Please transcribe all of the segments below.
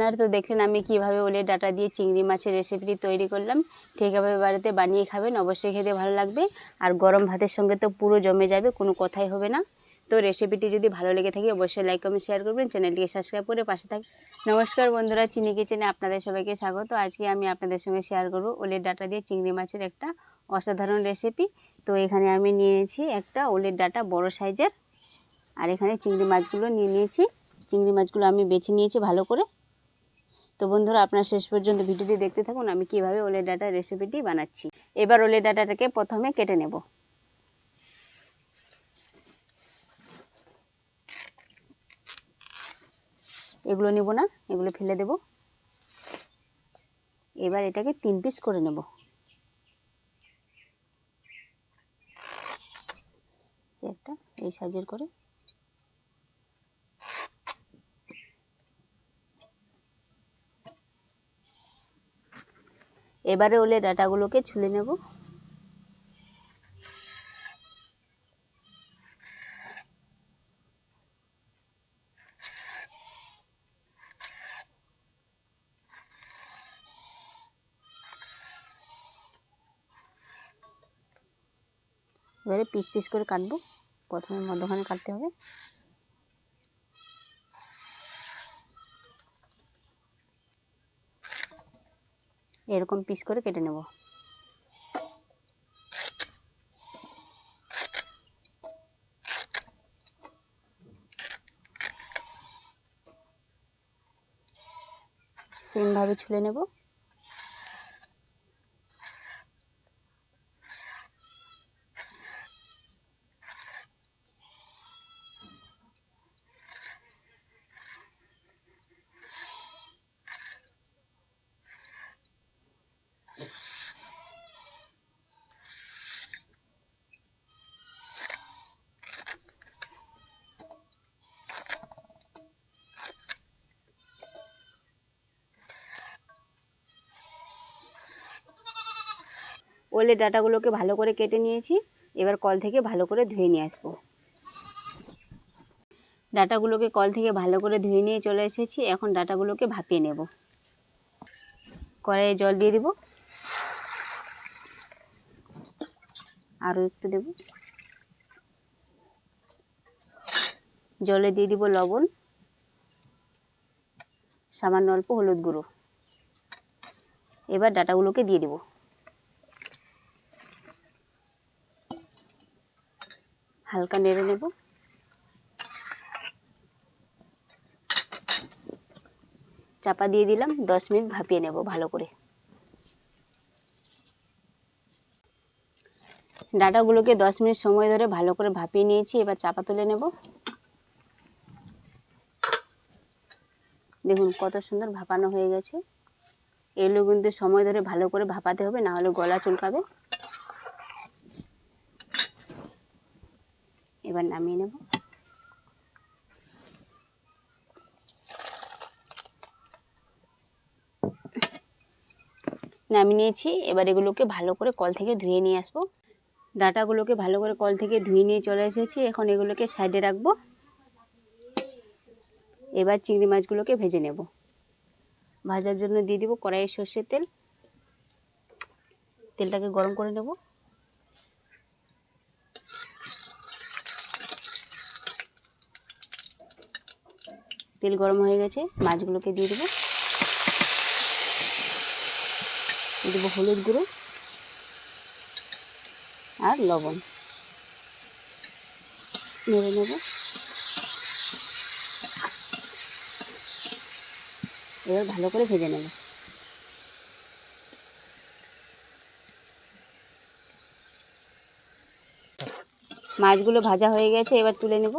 আপনারা তো দেখলেন আমি কীভাবে ওলের ডাটা দিয়ে চিংড়ি মাছের রেসিপিটি তৈরি করলাম। ঠিকভাবে বাড়িতে বানিয়ে খাবেন, অবশ্যই খেতে ভালো লাগবে। আর গরম ভাতের সঙ্গে তো পুরো জমে যাবে, কোনো কথাই হবে না। তো রেসিপিটি যদি ভালো লেগে থাকে, অবশ্যই লাইক কমেন্ট শেয়ার করবেন। চ্যানেলটিকে সাবস্ক্রাইব করে পাশে থাক নমস্কার বন্ধুরা, চিনি কিচেনে আপনাদের সবাইকে স্বাগত। আজকে আমি আপনাদের সঙ্গে শেয়ার করব ওলের ডাটা দিয়ে চিংড়ি মাছের একটা অসাধারণ রেসিপি তো এখানে আমি নিয়েছি একটা ওলের ডাটা বড় সাইজের আর এখানে চিংড়ি মাছগুলো নিয়ে নিয়েছি। চিংড়ি মাছগুলো আমি বেছে নিয়েছি ভালো করে। তো বন্ধুরা, আপনারা শেষ পর্যন্ত ভিডিওটি দেখতে থাকুন, আমি কীভাবে ওলে ডাটার রেসিপিটি বানাচ্ছি। এবার ওলে ডাটাটাকে প্রথমে কেটে নেব। এগুলো নেব না, এগুলো ফেলে দেব। এবার এটাকে তিন পিস করে নেব। একটা, এই সাইজের করে। এবারে ওলে ডাটাগুলোকে ছুলে নেব। এবারে পিস পিস করে কাটবো। প্রথমে মধ্যখানে কাটতে হবে। এরকম পিস করে কেটে নেব। সেমভাবে ছুলে নেব। ওলে ডাটাগুলোকে ভালো করে কেটে নিয়েছি। এবার কল থেকে ভালো করে ধুয়ে নিয়ে আসব। ডাটাগুলোকে কল থেকে ভালো করে ধুয়ে নিয়ে চলে এসেছি। এখন ডাটাগুলোকে ভাপিয়ে নেব। কড়াইয়ে জল দিয়ে দিব। আরও একটু দেব। জলে দিয়ে দিব লবণ। সামান্য অল্প হলুদ গুঁড়ো। এবার ডাটাগুলোকে দিয়ে দেবো। হালকা নেড়ে নেব। চাপা দিয়ে দিলাম, দশ মিনিট ভাপিয়ে নেব ভালো করে। ডাটাগুলোকে দশ মিনিট সময় ধরে ভালো করে ভাপিয়ে নিয়েছি, এবার চাপা তুলে নেব। দেখুন কত সুন্দর ভাপানো হয়ে গেছে। এগুলো কিন্তু সময় ধরে ভালো করে ভাপাতে হবে, না হলে গলা চুলকাবে। এবার নামিয়ে নেব। নামিয়ে নিয়েছি। এবার এগুলোকে ভালো করে কল থেকে ধুয়ে নিয়ে আসব। ডাটাগুলোকে ভালো করে কল থেকে ধুয়ে নিয়ে চলে এসেছি। এখন এগুলোকে সাইডে রাখব। এবার চিংড়ি মাছগুলোকে ভেজে নেব। ভাজার জন্য দিয়ে দিব কড়াইয়ে সর্ষের তেল। তেলটাকে গরম করে নেব। তেল গরম হয়ে গেছে, মাছগুলোকে দিয়ে দেবো। দিয়ে দেবো হলুদ গুঁড়ো আর লবণ। নেড়ে নেব এবার ভালো করে ভেজে নেব। মাছগুলো ভাজা হয়ে গেছে, এবার তুলে নেব।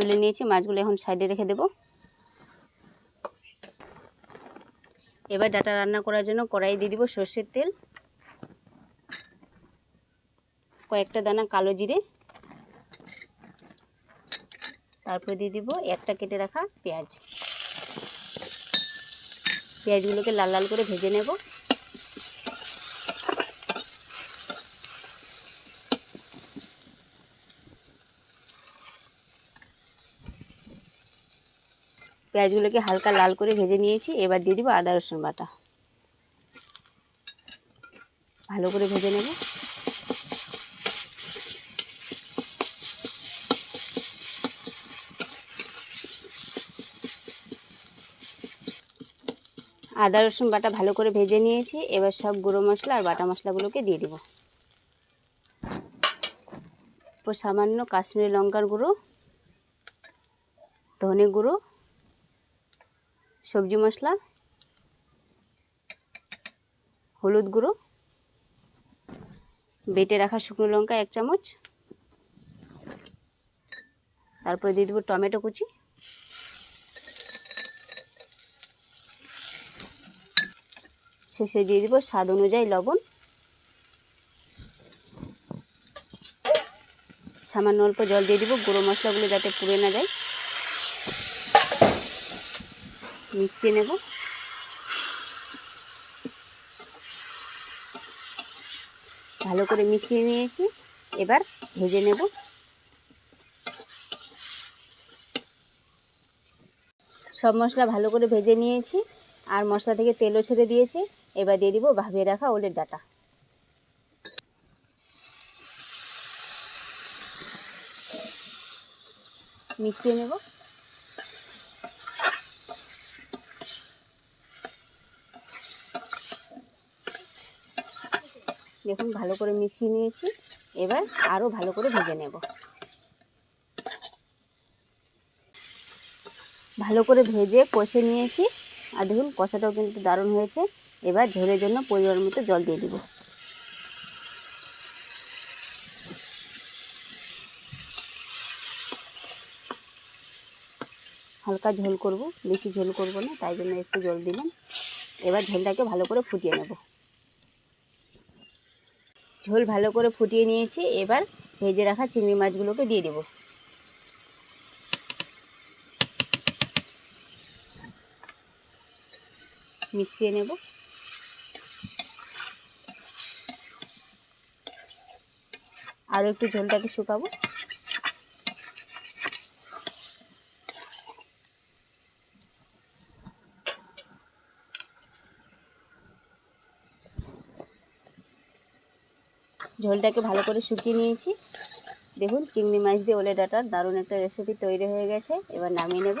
তুলে নিয়েছি, মাছগুলো এখন সাইডে রেখে দেব। এবার ডাটা রান্না করার জন্য কড়াই দিয়ে দিব সর্ষের তেল, কয়েকটা দানা কালো জিরে, তারপরে দিয়ে দিব একটা কেটে রাখা পেঁয়াজ। পেঁয়াজগুলোকে লাল লাল করে ভেজে নেব। পেঁয়াজগুলোকে হালকা লাল করে ভেজে নিয়েছি, এবার দিয়ে দিব আদা রসুন বাটা। ভালো করে ভেজে নেব। আদা রসুন বাটা ভালো করে ভেজে নিয়েছি, এবার সব গুঁড়ো মশলা আর বাটা মশলাগুলোকে দিয়ে দিব। সামান্য কাশ্মীরি লঙ্কার গুঁড়ো, ধনে গুঁড়ো সবজি মশলা, হলুদ গুঁড়ো, বেটে রাখা শুকনো লঙ্কা এক চামচ, তারপরে দিয়ে দেবো টমেটো কুচি। শেষে দিয়ে দিব স্বাদ অনুযায়ী লবণ। সামান্য অল্প জল দিয়ে দিব, গুঁড়ো মশলাগুলো যাতে পুড়ে না যায়। মিশিয়ে নেব। ভালো করে মিশিয়ে নিয়েছি। এবার ভেজে নেব। সব মশলা ভালো করে ভেজে নিয়েছি। আর মশলা থেকে তেলও ছেড়ে দিয়েছি। এবার দিয়ে দিব ভাবিয়ে রাখা ওলের ডাটা। মিশিয়ে নেব। দেখুন, ভালো করে মিশিয়ে নিয়েছি। এবার আরও ভালো করে ভেজে নেব। ভালো করে ভেজে কষে নিয়েছি। আর দেখুন, কষাটাও কিন্তু দারুণ হয়েছে। এবার ঝোলের জন্য পরিমাণ মতো জল দিয়ে দিব। হালকা ঝোল করব, বেশি ঝোল করব না, তাই জন্য একটু জল দিলাম। এবার ঝোলটাকে ভালো করে ফুটিয়ে নেব। ঝোল ভালো করে ফুটিয়ে নিয়েছি। এবার ভেজে রাখা চিংড়ি মাছগুলোকে দিয়ে দেবো। মিশিয়ে নেব। আরও একটু ঝোলটাকে শুকাবো। ঝোলটাকে ভালো করে শুকিয়ে নিয়েছি। দেখুন, চিংড়ি মাছ দিয়ে ওলে ডাটার দারুণ একটা রেসিপি তৈরি হয়ে গেছে। এবার নামিয়ে নেব।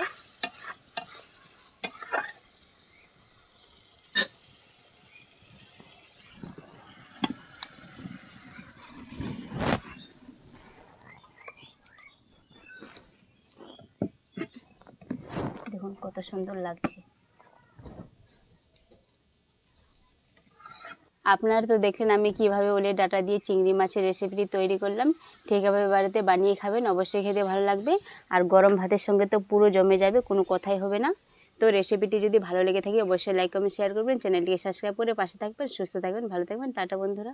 দেখুন, কত সুন্দর লাগছে। আপনারা তো দেখলেন আমি কীভাবে ওলের ডাটা দিয়ে চিংড়ি মাছের রেসিপিটি তৈরি করলাম। ঠিকভাবে বাড়িতে বানিয়ে খাবেন, অবশ্যই খেতে ভালো লাগবে। আর গরম ভাতের সঙ্গে তো পুরো জমে যাবে, কোনো কথাই হবে না। তো রেসিপিটি যদি ভালো লেগে থাকে, অবশ্যই লাইক কমেন্ট শেয়ার করবেন। চ্যানেলটিকে সাবস্ক্রাইব করে পাশে থাকবেন, সুস্থ থাকবেন, ভালো থাকবেন। টাটা বন্ধুরা।